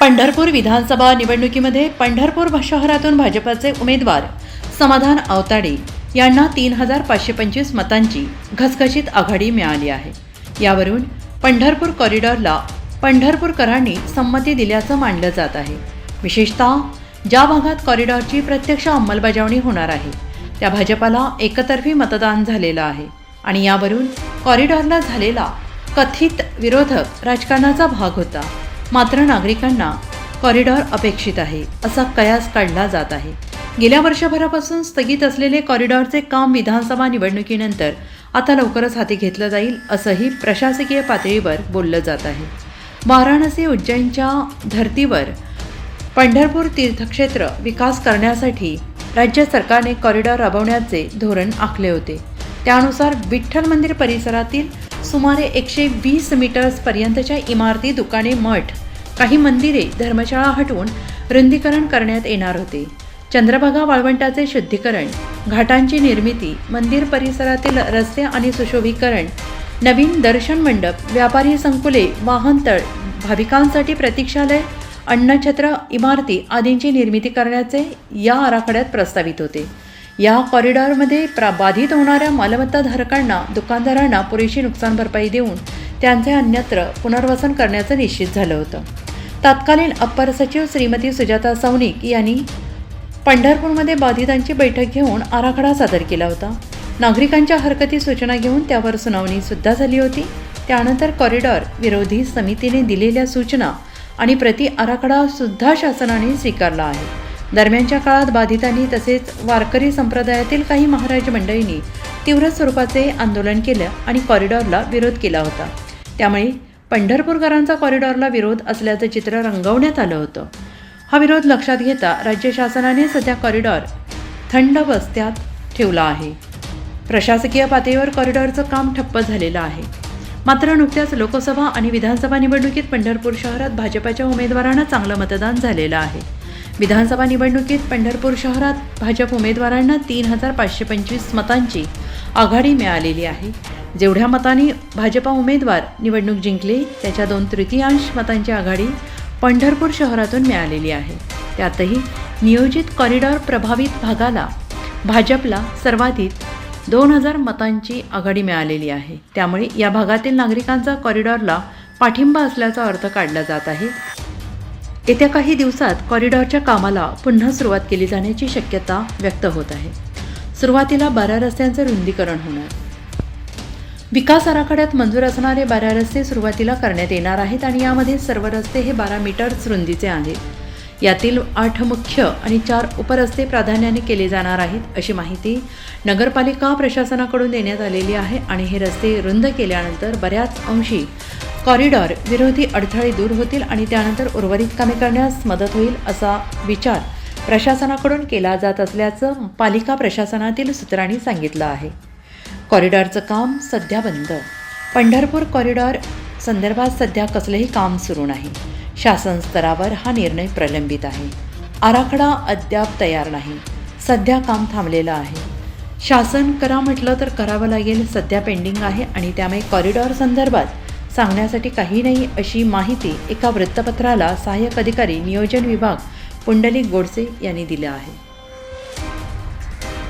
पंढरपूर विधानसभा निवडणुकीमध्ये पंढरपूर शहरातून भाजपाचे उमेदवार समाधान अवताडे यांना तीन हजार पाचशे पंचवीस मतांची घसघशीत आघाडी मिळाली आहे. यावरून पंढरपूर कॉरिडॉरला पंढरपूरकरांनी संमती दिल्याचं मानलं जात आहे. विशेषतः ज्या भागात कॉरिडॉरची प्रत्यक्ष अंमलबजावणी होणार आहे त्या भाजपाला एकतर्फी मतदान झालेलं आहे आणि यावरून कॉरिडॉरला झालेला कथित विरोधक राजकारणाचा भाग होता. मात्र नागरिकांना कॉरिडॉर अपेक्षित आहे असा कयास काढला जात आहे. गेल्या वर्षभरापासून स्थगित असलेले कॉरिडॉरचे काम विधानसभा निवडणुकीनंतर आता लवकरच हाती घेतलं जाईल असंही प्रशासकीय पातळीवर बोललं जात आहे. वाराणसी उज्जैनच्या धर्तीवर पंढरपूर तीर्थक्षेत्र विकास करण्यासाठी राज्य सरकारने कॉरिडॉर राबवण्याचे धोरण आखले होते. त्यानुसार विठ्ठल मंदिर परिसरातील सुमारे एकशे वीस मीटर्सपर्यंतच्या इमारती दुकाने मठ काही मंदिरे धर्मशाळा हटवून रुंदीकरण करण्यात येणार होते. चंद्रभागा वाळवंटाचे शुद्धीकरण घाटांची निर्मिती मंदिर परिसरातील रस्ते आणि सुशोभीकरण नवीन दर्शन मंडप व्यापारी संकुले वाहनतळ भाविकांसाठी प्रतीक्षालय अन्नछत्र इमारती आदींची निर्मिती करण्याचे या आराखड्यात प्रस्तावित होते. या कॉरिडॉरमध्ये प्रा बाधित होणाऱ्या मालमत्ताधारकांना दुकानदारांना पुरेशी नुकसान भरपाई देऊन त्यांचे अन्यत्र पुनर्वसन करण्याचं निश्चित झालं होतं. तत्कालीन अप्पर सचिव श्रीमती सुजाता सौनिक यांनी पंढरपूरमध्ये बाधितांची बैठक घेऊन आराखडा सादर केला होता. नागरिकांच्या हरकती सूचना घेऊन त्यावर सुनावणीसुद्धा झाली होती. त्यानंतर कॉरिडॉर विरोधी समितीने दिलेल्या सूचना आणि प्रति आराखडासुद्धा शासनाने स्वीकारला आहे. दरम्यानच्या काळात बाधितांनी तसेच वारकरी संप्रदायातील काही महाराज मंडळींनी तीव्र स्वरूपाचे आंदोलन केलं आणि कॉरिडॉरला विरोध केला होता. त्यामुळे पंढरपूरकरांचा कॉरिडॉरला विरोध असल्याचं चित्र रंगवण्यात आलं होतं. हा विरोध लक्षात घेता राज्य शासनाने सध्या कॉरिडॉर थंड बस्त्यात ठेवला आहे. प्रशासकीय पातळीवर कॉरिडॉरचं काम ठप्प झालेलं आहे. मात्र नुकत्याच लोकसभा आणि विधानसभा निवडणुकीत पंढरपूर शहरात भाजपाच्या उमेदवारांना चांगलं मतदान झालेलं आहे. विधानसभा निवडणुकीत पंढरपूर शहरात भाजप उमेदवारांना तीन हजार पाचशे पंचवीस मतांची आघाडी मिळालेली आहे. जेवढ्या मतांनी भाजपा उमेदवार निवडणूक जिंकले त्याच्या दोन तृतीयांश मतांची आघाडी पंढरपूर शहरातून मिळालेली आहे. त्यातही नियोजित कॉरिडॉर प्रभावित भागाला भाजपला सर्वाधिक दोन हजार मतांची आघाडी मिळालेली आहे. त्यामुळे या भागातील नागरिकांचा कॉरिडॉरला पाठिंबा असल्याचा अर्थ काढला जात आहे. येत्या काही दिवसात कॉरिडॉरच्या कामाला पुन्हा सुरुवात केली जाण्याची शक्यता व्यक्त होत आहे. सुरुवातीला बारा रस्त्यांचं रुंदीकरण होणार. विकास आराखड्यात मंजूर असणारे बारा रस्ते सुरुवातीला करण्यात येणार आहेत आणि यामध्ये सर्व रस्ते हे बारा मीटर्स रुंदीचे आहेत. यातील आठ मुख्य आणि चार उपरस्ते प्राधान्याने केले जाणार आहेत अशी माहिती नगरपालिका प्रशासनाकडून देण्यात आलेली आहे आणि हे रस्ते रुंद केल्यानंतर बऱ्याच अंशी कॉरिडॉर विरोधी अडथळे दूर होतील आणि त्यानंतर उर्वरित कामे करण्यास मदत होईल असा विचार प्रशासनाकडून केला जात असल्याचं पालिका प्रशासनातील सूत्रांनी सांगितलं आहे. कॉरिडॉरचं काम सध्या बंद. पंढरपूर कॉरिडॉर संदर्भात सध्या कसलंही काम सुरू नाही. शासन स्तरावर हा निर्णय प्रलंबित आहे. आराखडा अद्याप तयार नाही. सध्या काम थांबलेलं आहे. शासन करा म्हटलं तर करावं लागेल सध्या पेंडिंग आहे आणि त्यामुळे कॉरिडॉर संदर्भात सांगण्यासाठी काही नाही अशी माहिती एका वृत्तपत्राला सहाय्यक अधिकारी नियोजन विभाग पुंडलिक गोडसे यांनी दिलं आहे.